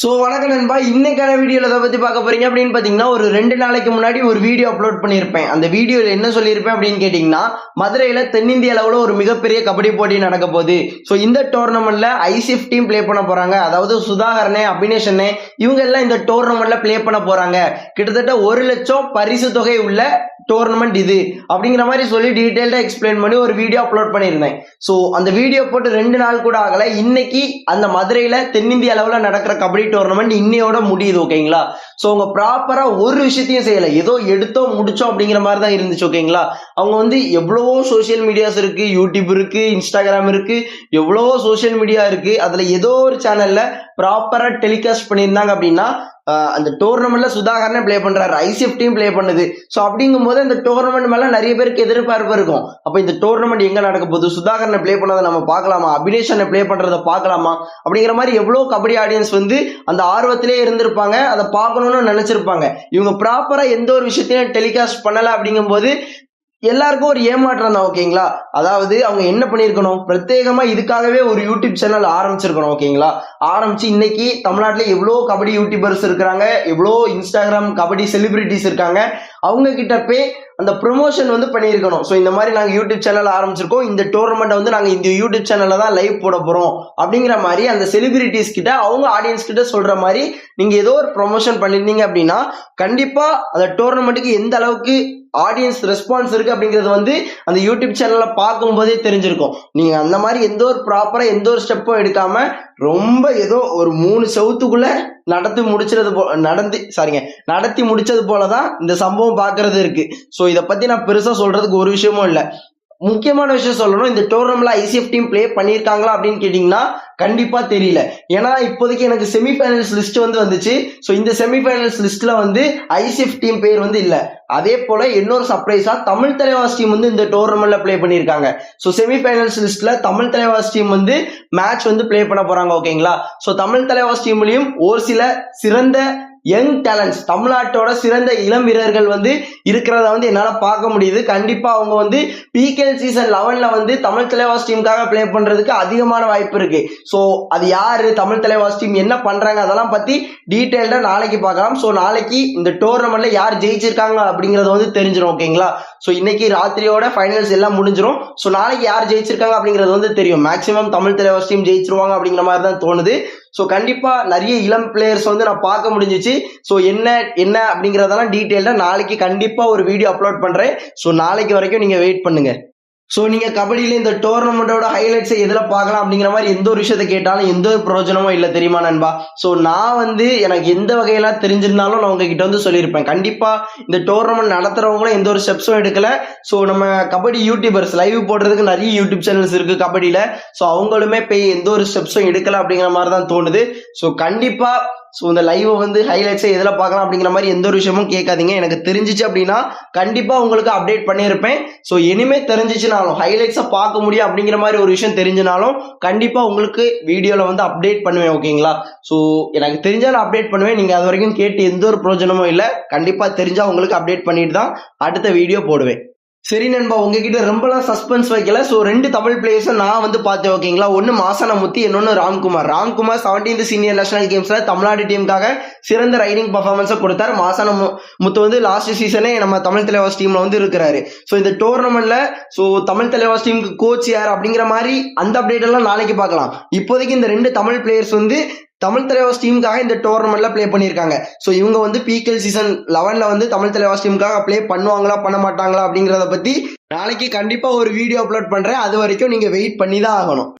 So வணக்கம் நண்பா. இன்னைக்கான வீடியோவில் எதை பற்றி பார்க்க போறீங்க அப்படின்னு பார்த்தீங்கன்னா ஒரு ரெண்டு நாளைக்கு முன்னாடி ஒரு வீடியோ அப்லோட் பண்ணியிருப்பேன். அந்த வீடியோவில் என்ன சொல்லியிருப்பேன் அப்படின்னு கேட்டிங்கன்னா மதுரையில் தென்னிந்திய அளவில் ஒரு மிகப்பெரிய கபடி போட்டி நடக்க போகுது. ஸோ இந்த டோர்னமெண்ட்ல ஐசிஎஃப் டீம் ப்ளே பண்ண போறாங்க. அதாவது சுதாகரனே அபினேஷனே இவங்க எல்லாம் இந்த டோர்னமெண்ட்ல ப்ளே பண்ண போறாங்க. கிட்டத்தட்ட ஒரு லட்சம் பரிசு தொகை உள்ள டோர்னமெண்ட் இது. அப்படிங்கிற மாதிரி சொல்லி டீட்டெயில்டாக எக்ஸ்பிளைன் பண்ணி ஒரு வீடியோ அப்லோட் பண்ணியிருந்தேன். ஸோ அந்த வீடியோ போட்டு ரெண்டு நாள் கூட ஆகலை. இன்னைக்கு அந்த மதுரையில் தென்னிந்திய அளவில் நடக்கிற கபடி டோர்னமெண்ட் இன்னையோட முடியுது ஓகேங்களா? ஸோ அவங்க ப்ராப்பராக ஒரு விஷயத்தையும் செய்யலை. ஏதோ எடுத்தோம் முடிச்சோம் அப்படிங்கிற மாதிரி தான் இருந்துச்சு ஓகேங்களா? அவங்க வந்து எவ்வளவோ சோஷியல் மீடியாஸ் இருக்கு யூடியூப் இருக்கு இன்ஸ்டாகிராம் இருக்கு எவ்வளவோ சோஷியல் மீடியா இருக்கு. அதில் ஏதோ ஒரு சேனல்ல ப்ராப்பராக டெலிகாஸ்ட் பண்ணியிருந்தாங்க அப்படின்னா அந்த டோர்னமெண்ட்ல சுதாகரனே பிளே பண்றாரு. ஐசிஎஃப் டீம் பிளே பண்ணுது. ஸோ அப்படிங்கும்போது அந்த டோர்னமெண்ட் மேல நிறைய பேருக்கு எதிர்பார்ப்பு இருக்கும். அப்போ இந்த டோர்னமெண்ட் எங்க நடக்க போகுது? சுதாகரனை ப்ளே பண்ணதை நம்ம பார்க்கலாமா? அபினேஷனை ப்ளே பண்றதை பார்க்கலாமா? அப்படிங்கிற மாதிரி எவ்வளோ கபடி ஆடியன்ஸ் வந்து அந்த ஆர்வத்திலே இருந்திருப்பாங்க. அதை பார்க்கணும்னு நினைச்சிருப்பாங்க. இவங்க ப்ராப்பரா எந்த ஒரு விஷயத்தையும் டெலிகாஸ்ட் பண்ணல அப்படிங்கும்போது எல்லாருக்கும் ஒரு ஏமாற்றம் தான் ஓகேங்களா அதாவது அவங்க என்ன பண்ணியிருக்கணும் பிரத்யேகமா இதுக்காகவே ஒரு யூடியூப் சேனல் ஆரம்பிச்சிருக்கணும் ஓகேங்களா ஆரம்பிச்சு இன்னைக்கு தமிழ்நாட்டில் எவ்வளோ கபடி யூடியூபர்ஸ் இருக்கிறாங்க எவ்வளோ இன்ஸ்டாகிராம் கபடி செலிபிரிட்டிஸ் இருக்காங்க அவங்க கிட்ட போய் அந்த ப்ரொமோஷன் வந்து பண்ணியிருக்கணும். ஸோ இந்த மாதிரி நாங்கள் யூடியூப் சேனல் ஆரம்பிச்சிருக்கோம். இந்த டோர்னமெண்ட்டை வந்து நாங்கள் இந்த யூடியூப் சேனலில் தான் லைவ் போட போகிறோம் அப்படிங்கிற மாதிரி அந்த செலிபிரிட்டிஸ் கிட்ட அவங்க ஆடியன்ஸ் கிட்ட சொல்கிற மாதிரி நீங்கள் ஏதோ ஒரு ப்ரொமோஷன் பண்ணியிருந்தீங்க அப்படின்னா கண்டிப்பாக அந்த டோர்னமெண்ட்டுக்கு எந்த அளவுக்கு ஆடியன்ஸ் ரெஸ்பான்ஸ் இருக்குது அப்படிங்கிறது வந்து அந்த யூடியூப் சேனலில் பார்க்கும்போதே தெரிஞ்சிருக்கும். நீங்கள் அந்த மாதிரி எந்த ஒரு ப்ராப்பராக எந்த ஒரு ஸ்டெப்பும் எடுக்காமல் ரொம்ப ஏதோ ஒரு மூணு செவத்துக்குள்ளே நடத்தி முடிச்சது போ நடந்து சாரிங்க நடத்தி முடிச்சது போல தான் இந்த சம்பவம் பார்க்கறது இருக்கு ஸோ இதை பத்தி நான் பெருசா சொல்றதுக்கு ஒரு விஷயமும் இல்லை. முக்கியமான விஷயம் சொல்லணும் இந்த டோர்னமெண்ட்ல ஐசிஎஃப் டீம் ப்ளே பண்ணியிருக்காங்களா அப்படின்னு கேட்டிங்கன்னா கண்டிப்பா தெரியல. ஏன்னா இப்போதைக்கு எனக்கு செமிஃபைனல்ஸ் லிஸ்ட் வந்து வந்துச்சு. ஸோ இந்த செமிஃபைனல்ஸ் லிஸ்ட்ல வந்து ஐசிஎஃப் டீம் பேர் வந்து இல்லை. அதே போல இன்னொரு சர்ப்ரைஸா தமிழ் தலைவாஸ் டீம் வந்து இந்த டோர்னமெண்ட்ல ப்ளே பண்ணியிருக்காங்க ஸோ செமிஃபைனல்ஸ் லிஸ்ட்ல தமிழ் தலைவாஸ் டீம் வந்து மேட்ச் வந்து ப்ளே பண்ண போறாங்க ஓகேங்களா ஸோ தமிழ் தலைவாஸ் டீம்லயும் ஒரு சில சிறந்த யங் டேலண்ட்ஸ் தமிழ்நாட்டோட சிறந்த இளம் வீரர்கள் வந்து இருக்கிறத வந்து என்னால் பார்க்க முடியுது. கண்டிப்பாக அவங்க வந்து பிகேஎல் சீசன் லெவனில் வந்து தமிழ் தலைவாஸ் டீமுக்காக ப்ளே பண்ணுறதுக்கு அதிகமான வாய்ப்பு இருக்கு. ஸோ அது யார் தமிழ் தலைவாஸ் டீம் என்ன பண்ணுறாங்க அதெல்லாம் பற்றி டீட்டெயில்டாக நாளைக்கு பார்க்கலாம். ஸோ நாளைக்கு இந்த டோர்னமெண்ட்டில் யார் ஜெயிச்சிருக்காங்க அப்படிங்கிறத வந்து தெரிஞ்சிடும் ஓகேங்களா? ஸோ இன்னைக்கு ராத்திரியோட ஃபைனல்ஸ் எல்லாம் முடிஞ்சிடும் ஸோ நாளைக்கு யார் ஜெயிச்சிருக்காங்க அப்படிங்கிறது வந்து தெரியும். மேக்ஸிமம் தமிழ் தலைவாஸ் டீம் ஜெயிச்சிருவாங்க அப்படிங்கிற மாதிரி தான் தோணுது. ஸோ கண்டிப்பாக நிறைய இளம் பிளேயர்ஸ் வந்து நான் பார்க்க முடிஞ்சிச்சு. ஸோ என்ன என்ன அப்படிங்கிறதெல்லாம் டீட்டெயில்டாக நாளைக்கு கண்டிப்பாக ஒரு வீடியோ அப்லோட் பண்ணுறேன் ஸோ நாளைக்கு வரைக்கும் நீங்கள் வெயிட் பண்ணுங்கள் ஸோ நீங்கள் கபடியில் இந்த டோர்னமெண்ட்டோட ஹைலைட்ஸை எதில் பார்க்கலாம் அப்படிங்கிற மாதிரி எந்த ஒரு விஷயத்தை கேட்டாலும் எந்த ஒரு பிரயோஜனமும் இல்லை தெரியுமா நண்பா? ஸோ நான் வந்து எனக்கு எந்த வகையெல்லாம் தெரிஞ்சிருந்தாலும் நான் உங்ககிட்ட வந்து சொல்லியிருப்பேன். கண்டிப்பாக இந்த டோர்னமெண்ட் நடத்துறவங்களும் எந்த ஒரு ஸ்டெப்ஸும் எடுக்கலை. ஸோ நம்ம கபடி யூடியூபர்ஸ் லைவ் போடுறதுக்கு நிறைய யூடியூப் சேனல்ஸ் இருக்குது கபடியில். ஸோ அவங்களுமே போய் எந்த ஒரு ஸ்டெப்ஸும் எடுக்கலை அப்படிங்கிற மாதிரி தான் தோணுது. ஸோ கண்டிப்பாக ஸோ இந்த லைவை வந்து ஹைலைட்ஸை எதில் பார்க்கலாம் அப்படிங்கிற மாதிரி எந்த ஒரு விஷயமும் கேட்காதீங்க. எனக்கு தெரிஞ்சிச்சு அப்படின்னா கண்டிப்பாக உங்களுக்கு அப்டேட் பண்ணியிருப்பேன். ஸோ இனிமே தெரிஞ்சிச்சுனாலும் ஹைலைட்ஸை பார்க்க முடியும் அப்படிங்கிற மாதிரி ஒரு விஷயம் தெரிஞ்சினாலும் கண்டிப்பாக உங்களுக்கு வீடியோவில் வந்து அப்டேட் பண்ணுவேன் ஓகேங்களா ஸோ எனக்கு தெரிஞ்சாலும் அப்டேட் பண்ணுவேன். நீங்கள் அது வரைக்கும் கேட்டு எந்த ஒரு பிரயோஜனமும் இல்லை. கண்டிப்பாக தெரிஞ்சால் உங்களுக்கு அப்டேட் பண்ணிட்டு தான் அடுத்த வீடியோ போடுவேன். சரி நண்பா உங்ககிட்ட ரொம்பலாம் சஸ்பென்ஸ் வைக்கல. ஸோ ரெண்டு தமிழ் பிளேயர்ஸும் நான் வந்து பார்த்தேன் ஓகேங்களா ஒன்று மாசனமுத்தி இன்னொன்று Ramkumar. Ramkumar seventeenth senior national கேம்ஸில் Tamil Nadu டீமுக்காக சிறந்த ரைடிங் பர்ஃபார்மன்ஸை கொடுத்தார். மாசான மு- முத்து வந்து லாஸ்ட் சீசனே நம்ம தமிழ் தலைவாஸ் டீமில் வந்து இருக்கிறாரு. ஸோ இந்த டோர்னமெண்ட்ல ஸோ தமிழ் தலைவாஸ் டீமுக்கு கோச் யார் அப்படிங்கிற மாதிரி அந்த அப்டேட் எல்லாம் நாளைக்கு பார்க்கலாம். இப்போதைக்கு இந்த ரெண்டு தமிழ் பிளேயர்ஸ் வந்து தமிழ் தலைவாஸ் டீமுக்காக இந்த டோர்னமெண்ட்ல ப்ளே பண்ணியிருக்காங்க. ஸோ இவங்க வந்து பிகேஎல் சீசன் லெவன்ல வந்து தமிழ் தலைவாஸ் டீமுக்காக ப்ளே பண்ணுவாங்களா பண்ண மாட்டாங்களா அப்படிங்கிறத பத்தி நாளைக்கு கண்டிப்பா ஒரு வீடியோ அப்லோட் பண்றேன். அது வரைக்கும் நீங்க வெயிட் பண்ணி தான் ஆகணும்.